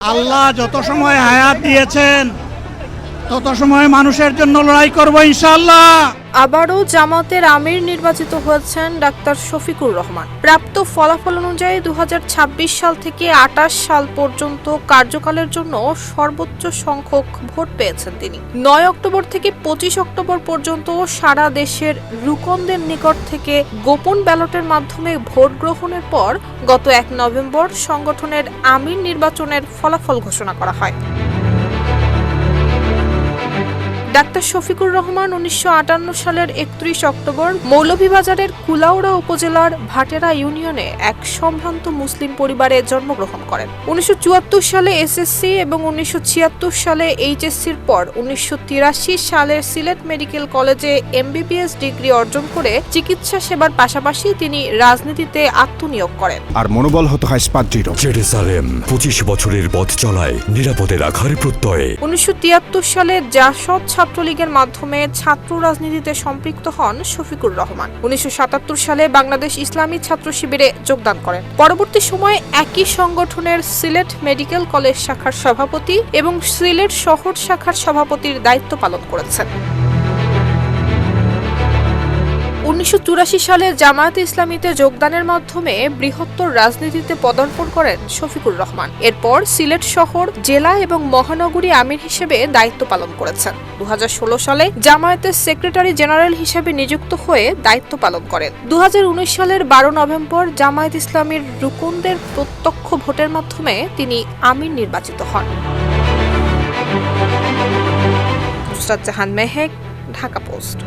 আল্লাহ যত সময় হায়াত দিয়েছেন তত সময় মানুষের জন্য লড়াই করব ইনশাআল্লাহ। আবারও জামাতের আমির নির্বাচিত হয়েছেন ডাক্তার শফিকুর রহমান। প্রাপ্ত ফলাফল অনুযায়ী দু হাজার ছাব্বিশ সাল থেকে আটাশ সাল পর্যন্ত কার্যকালের জন্য সর্বোচ্চ সংখ্যক ভোট পেয়েছেন তিনি। নয় অক্টোবর থেকে পঁচিশ অক্টোবর পর্যন্ত সারা দেশের রুকনদের নিকট থেকে গোপন ব্যালটের মাধ্যমে ভোট গ্রহণের পর গত এক নভেম্বর সংগঠনের আমির নির্বাচনের ফলাফল ঘোষণা করা হয়। ডাক্তার শফিকুর রহমান উনিশশো আটান্ন সালের একত্রিশ অক্টোবর মৌলভীবাজারের কুলাউড়া উপজেলার ভাটেরা ইউনিয়নে এক সম্ভ্রান্ত মুসলিম পরিবারে জন্মগ্রহণ করেন। উনিশশো চুয়াত্তর সালে এসএসসি এবং উনিশশো ছিয়াত্তর সালে এইচএসসির পর উনিশশো সালের সিলেট মেডিকেল কলেজে এমবিবিএস ডিগ্রি অর্জন করে চিকিৎসা সেবার পাশাপাশি তিনি রাজনীতিতে আত্মনিয়োগ করেন। আর মনোবল হতে হয় স্পাত পঁচিশ বছরের পথ চলায় নিরাপদে রাখার প্রত্যয়ে। উনিশশো তিয়াত্তর সালে জাসদ ছাত্রলীগের মাধ্যমে ছাত্র রাজনীতিতে সম্পৃক্ত হন শফিকুর রহমান। উনিশশো সাতাত্তর সালে বাংলাদেশ ইসলামী ছাত্র শিবিরে যোগদান করেন। পরবর্তী সময়ে একই সংগঠনের সিলেট মেডিকেল কলেজ শাখার সভাপতি এবং সিলেট শহর শাখার সভাপতির দায়িত্ব পালন করেছেন। উনিশশো চুরাশি সালে জামায়াতে ইসলামীতে যোগদানের মাধ্যমে বৃহত্তর রাজনীতিতে পদার্পণ করেন শফিকুর রহমান। এরপর সিলেট শহর, জেলা এবং মহানগরী আমির হিসেবে দায়িত্ব পালন করেছেন। দুহাজার ষোলো সালে জামায়াতের সেক্রেটারি জেনারেল হিসেবে নিযুক্ত হয়ে দায়িত্ব পালন করেন। দু হাজার উনিশ সালের বারো নভেম্বর জামায়াত ইসলামীর রুকুনদের প্রত্যক্ষ ভোটের মাধ্যমে তিনি আমির নির্বাচিত হন। জাহান মেহেক, ঢাকা পোস্ট।